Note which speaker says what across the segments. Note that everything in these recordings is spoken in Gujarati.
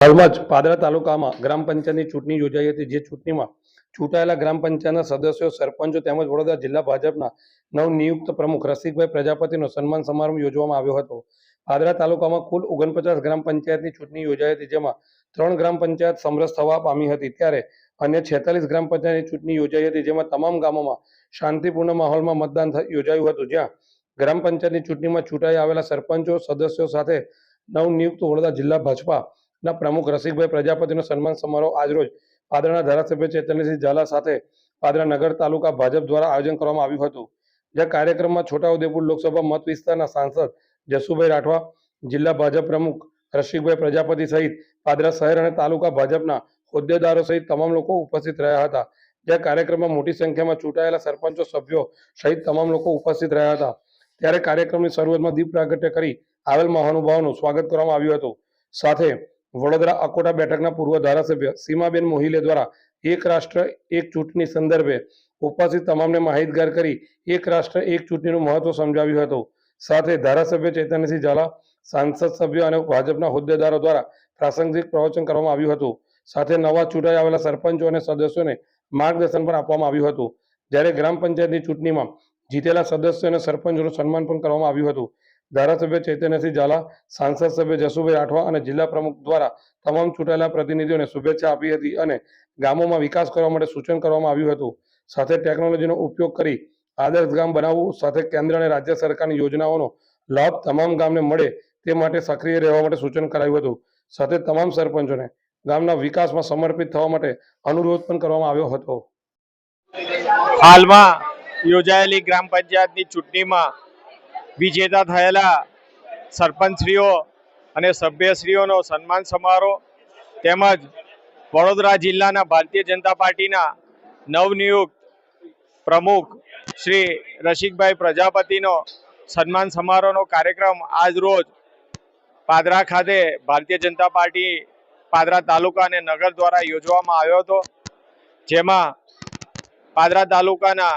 Speaker 1: હાલમાં જ પાદરા તાલુકામાં ગ્રામ પંચાયતની ચૂંટણી યોજાઈ હતી. જે ચૂંટણીમાં ચૂંટાયેલા ગ્રામ પંચાયતના સદસ્યો, સરપંચો તેમજ વડોદરા જિલ્લા ભાજપના નવનિયુક્ત પ્રમુખ રસિકભાઈ પ્રજાપતિનો સન્માન સમારંભ યોજવામાં આવ્યો હતો. પાદરા તાલુકામાં કુલ ઓગણપચાસ ગ્રામ પંચાયતની ચૂંટણી યોજાઈ હતી, જેમાં ત્રણ ગ્રામ પંચાયત સમરસ થવા પામી હતી. ત્યારે અન્ય છેતાલીસ ગ્રામ પંચાયતની ચૂંટણી યોજાઈ હતી, જેમાં તમામ ગામોમાં શાંતિપૂર્ણ માહોલમાં મતદાન યોજાયું હતું. જ્યાં ગ્રામ પંચાયતની ચૂંટણીમાં ચૂંટાઈ આવેલા સરપંચો, સદસ્યો સાથે નવનિયુક્ત વડોદરા જિલ્લા ભાજપાના પ્રમુખ રસિકભાઈ પ્રજાપતિનો સન્માન સમારોહ આજરોજ પાદરાના ધારાસભ્ય ચેતનસિંહ ઝાલા સાથે પાદરા નગર તાલુકા ભાજપ દ્વારા આયોજન કરવામાં આવ્યું હતું. જ્યાં કાર્યક્રમમાં છોટાઉદેપુર લોકસભા મત વિસ્તારના સાંસદ જસુભાઈ રાઠવા, જિલ્લા ભાજપ પ્રમુખ રસિકભાઈ પ્રજાપતિ સહિત પાદરા શહેર અને તાલુકા ભાજપના હોદ્દેદારો સહિત તમામ લોકો ઉપસ્થિત રહ્યા હતા. જ્યાં કાર્યક્રમમાં મોટી સંખ્યામાં ચૂંટાયેલા સરપંચો, સભ્યો સહિત તમામ લોકો ઉપસ્થિત રહ્યા હતા. ત્યારે કાર્યક્રમની શરૂઆતમાં દીપ પ્રાગટ્ય કરી આવેલ મહાનુભાવોનું સ્વાગત કરવામાં આવ્યું હતું. સાથે વડોદરા અકોટા બેઠકના પૂર્વ ધારાસભ્ય સીમાબેન મોહિલે દ્વારા એક રાષ્ટ્ર, એક ચૂંટણી સંદર્ભે ઉપસ્થિત તમામને માહિતગાર કરી એક રાષ્ટ્ર, એક ચૂંટણીનું મહત્વ સમજાવ્યું હતું. સાથે ધારાસભ્ય ચૈતન્યસિંહ ઝાલા, સાંસદ સભ્યો અને ભાજપના હોદ્દેદારો દ્વારા પ્રાસંગિક પ્રવચન કરવામાં આવ્યું હતું. સાથે નવા ચૂંટાઈ આવેલા સરપંચો અને સદસ્યોને માર્ગદર્શન પણ આપવામાં આવ્યું હતું. જ્યારે ગ્રામ પંચાયતની ચૂંટણીમાં જીતેલા સદસ્યો અને સરપંચોનું સન્માન પણ કરવામાં આવ્યું હતું. ધારાસભ્ય ચૈતન્યસિંહ ઝાલા, સાંસદ સભ્ય જસુભાઈ રાઠવા અને જિલ્લા પ્રમુખ દ્વારા તમામ ચૂંટાયેલા પ્રતિનિધિઓને શુભેચ્છા આપી હતી અને ગામોમાં વિકાસ કરવા માટે સૂચન કરવામાં આવ્યું હતું. સાથે ટેકનોલોજીનો ઉપયોગ કરી આદર્શ ગામ બનાવવું, સાથે કેન્દ્ર અને રાજ્ય સરકારની યોજનાઓનો લાભ તમામ ગામને મળે તે માટે સક્રિય રહેવા માટે સૂચન કરાયું હતું. સાથે તમામ સરપંચોને ગામના વિકાસમાં સમર્પિત થવા માટે અનુરોધ પણ કરવામાં આવ્યો હતો.
Speaker 2: હાલમાં યોજાયેલી ગ્રામ પંચાયતની ચૂંટણીમાં વિજેતા થયેલા સરપંચશ્રીઓ અને સભ્યશ્રીઓનો સન્માન સમારોહ તેમજ વડોદરા જિલ્લાના ભારતીય જનતા પાર્ટીના નવનિયુક્ત પ્રમુખ શ્રી રસિકભાઈ પ્રજાપતિનો સન્માન સમારોહનો કાર્યક્રમ આજ રોજ પાદરા ખાતે ભારતીય જનતા પાર્ટી પાદરા તાલુકા અને નગર દ્વારા યોજવામાં આવ્યો હતો. જેમાં પાદરા તાલુકાના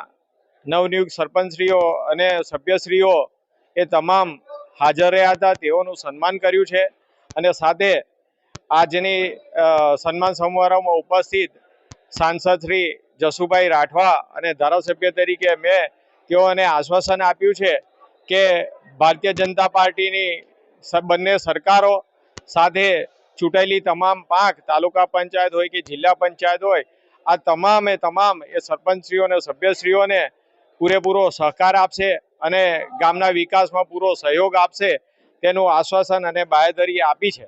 Speaker 2: નવનિયુક્ત સરપંચશ્રીઓ અને સભ્યશ્રીઓ એ તમામ હાજર રહ્યા હતા. તેઓનું સન્માન કર્યું છે અને સાથે આજની સન્માન સમારોહમાં ઉપસ્થિત સાંસદ શ્રી જસુભાઈ રાઠવા અને ધારાસભ્ય તરીકે મેં તેઓને આશ્વાસન આપ્યું છે કે ભારતીય જનતા પાર્ટીની બંને સરકારો સાથે ચૂંટાયેલી તમામ પાંખ, તાલુકા પંચાયત હોય કે જિલ્લા પંચાયત હોય, આ તમામે તમામ એ સરપંચશ્રીઓને સભ્યશ્રીઓને પૂરેપૂરો સહકાર આપશે. અને ગામના વિકાસમાં પૂરો સહયોગ આપશે તેનું આશ્વાસન અને બાહેધરી આપી છે.